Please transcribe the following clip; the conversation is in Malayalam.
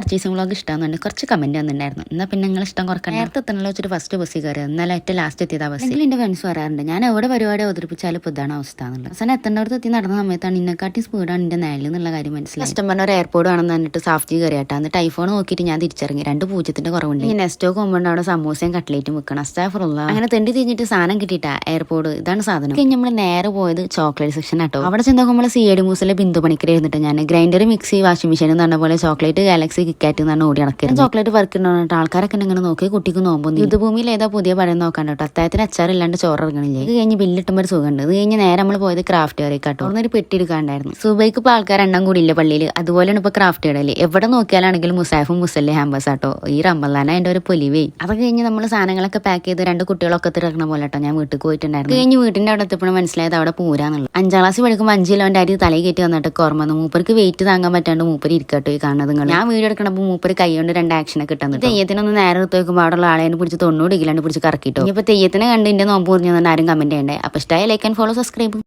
പർച്ചേസിംഗ് വ്ളോഗ് ഇഷ്ടമാണെന്നുണ്ട് കുറച്ച് കമന്റ് വന്നിട്ടുണ്ടായിരുന്നു. എന്നാൽ പിന്നെ നിങ്ങൾ ഇഷ്ടം കുറയ്ക്കാൻ നേരത്തെ എത്തണല്ലോ വെച്ചിട്ട് ഫസ്റ്റ് ബസ്സിൽ കയറി എന്നാലും ഏറ്റവും ലാസ്റ്റ് എത്തിയത് ബസ് എങ്കിൽ എന്റെ ഫ്രണ്ട്സ് പറയാറുണ്ട്. ഞാൻ എവിടെ പരിപാടി അവതരിപ്പിച്ചാലും ഇതാണ് അവസ്ഥ എന്നുള്ളത്. അവസാനം എത്തേണ്ടടുത്ത് എത്തി നടന്ന സമയത്താണ് ഇന്നെക്കാട്ടി സ്പീഡാണ് എന്റെ നേലിൽ എന്നുള്ള കാര്യം മനസ്സിലായി കസ്റ്റമറിന് ഒരു എയർപോർട്ട് ആണെന്ന് പറഞ്ഞിട്ട് സാഫ്റ്റി കയറിയാട്ടാ എന്നിട്ട് ഐഫോൺ നോക്കിയിട്ട് ഞാൻ തിരിച്ചിറങ്ങി. രണ്ട് പൂജ്യത്തിന്റെ കുറവുണ്ട്. ഈ നെസ്റ്റോ കൊമ്പുണ്ട് അവിടെ സമൂസയും കട്ട്ലേറ്റും വെക്കണം. അസ്താഫുള്ള അങ്ങനെ തെണ്ടി തിരിഞ്ഞിട്ട് സാധനം കിട്ടിയിട്ടാ എയർപോർട്ട് ഇതാണ് സാധനം. പിന്നെ നമ്മൾ നേരെ പോയത് ചോക്ലേറ്റ് സെക്ഷൻ ആട്ടോ. അവിടെ ചെന്ന് നമ്മൾ സി എ ഡി മൂസിലെ ബിന്ദു പണിക്കര ഇരുന്നിട്ട് ഞാൻ ഗ്രൈൻഡർ മിക്സി വാഷിംഗ് മെഷീൻ എന്ന് പറഞ്ഞ പോലെ ചോക്ലേറ്റ് ഗാലക്സി കിക്കാറ്റ് എന്നാണ് ഓടി നടക്കുന്നത് ചോക്ലേറ്റ് വർക്കുണ്ടോട്ട് ആൾക്കാരൊക്കെ ഇങ്ങനെ നോക്കി കുട്ടിക്ക് നോമ്പൊന്നും യുദ്ധഭൂമിയിൽ ഏതാ പുതിയ പഴം നോക്കാൻ കേട്ടോ. അത്തായത്തിന് അച്ചാറില്ലാണ്ട് ചോറ് ഇറങ്ങണില്ലേ? ഇത് കഴിഞ്ഞ് ബില്ലിട്ടുമ്പോൾ ഒരു സുഖമുണ്ട്. ഇത് കഴിഞ്ഞ് നേരെ നമ്മൾ പോയത് ക്രാഫ്റ്റ് കയറി കേട്ടോ ഒരു പെട്ടി എടുക്കാണ്ടായിരുന്നു. സുബൈക്ക് ഇപ്പോൾ ആൾക്കാർ എണ്ണം കൂടിയില്ല പള്ളിയിൽ അതുപോലെയാണ് ഇപ്പോൾ ക്രാഫ്റ്റ് കടയിൽ എവിടെ നോക്കിയാലാണെങ്കിലും മുസാഫും മുസല്ലേ ഹാമ്പസ് ആട്ടോ. ഈ റമ്പലാന എന്റെ ഒരു പൊലിവേ. അതൊക്കെ കഴിഞ്ഞ് നമ്മൾ സാധനങ്ങളൊക്കെ പാക്ക് ചെയ്ത് രണ്ട് കുട്ടികളൊക്കെ തിരക്കണ പോലെ കേട്ടോ ഞാൻ വീട്ടിൽ പോയിട്ടുണ്ടായിരുന്നു. കഴിഞ്ഞ് വീട്ടിന്റെ അവിടെ എത്തിയപ്പോഴും മനസ്സിലായത് അവിടെ പൂരാന്നുള്ളത്. അഞ്ചാം ക്ലാസ് പഠിക്കുമ്പോൾ അഞ്ച് കിലോന്റെ അരി തലയിൽ കയറ്റി വന്നിട്ട് ഓർമ്മ മൂപ്പർക്ക് വെയിറ്റ് താങ്ങാൻ പറ്റാണ്ട് മൂപ്പര് ഇരിക്കട്ടോ ഈ കാണുന്നത് ഞാൻ വീഡിയോ എടുക്കണപ്പോൾ മൂപ്പര് കൈ കൊണ്ട് രണ്ട് ആക്ഷൻ ഒക്കെ തെയ്യത്തിനെ ഒന്ന് നേരെ എടുത്ത് വെക്കുമ്പോൾ അവിടെ ഉള്ള ആളെ പിടിച്ച് തൊണ്ണൂറ് കിലോണ്ട് പിടിച്ച് കറക്കിട്ടോ. ഇനിയിപ്പോൾ തെയ്യത്തിനെ കണ്ട് എന്റെ നോമ്പ് പറഞ്ഞു ആരും കമന്റ് ചെയ്യണ്ടേ. അപ്പോൾ ഇഷ്ടമായ ലൈക്ക് ആൻഡ് ഫോളോ സബ്സ്ക്രൈബ്